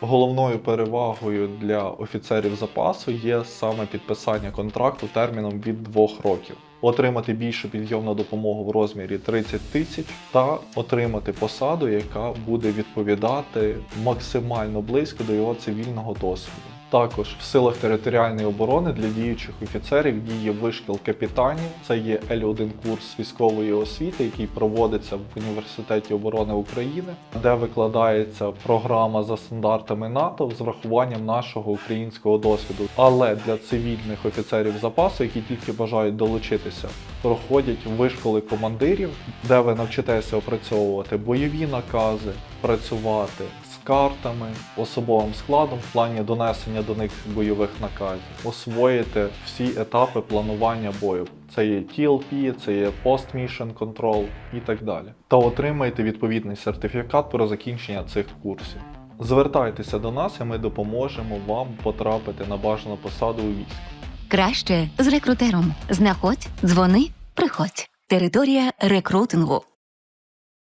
Головною перевагою для офіцерів запасу є саме підписання контракту терміном від 2 років. Отримати більшу підйомну допомогу в розмірі 30 тисяч та отримати посаду, яка буде відповідати максимально близько до його цивільного досвіду. Також в силах територіальної оборони для діючих офіцерів діє вишкіл капітанів. Це є L1 курс військової освіти, який проводиться в університеті оборони України, де викладається програма за стандартами НАТО з врахуванням нашого українського досвіду. Але для цивільних офіцерів запасу, які тільки бажають долучитися, проходять вишколи командирів, де ви навчитеся опрацьовувати бойові накази, працювати картами, особовим складом в плані донесення до них бойових наказів, освоїти всі етапи планування бою. Це є TLP, це є Post-Mission Control і так далі. Та отримаєте відповідний сертифікат про закінчення цих курсів. Звертайтеся до нас, і ми допоможемо вам потрапити на бажану посаду у військ. Краще з рекрутером. Знаходь, дзвони, приходь. Територія рекрутингу.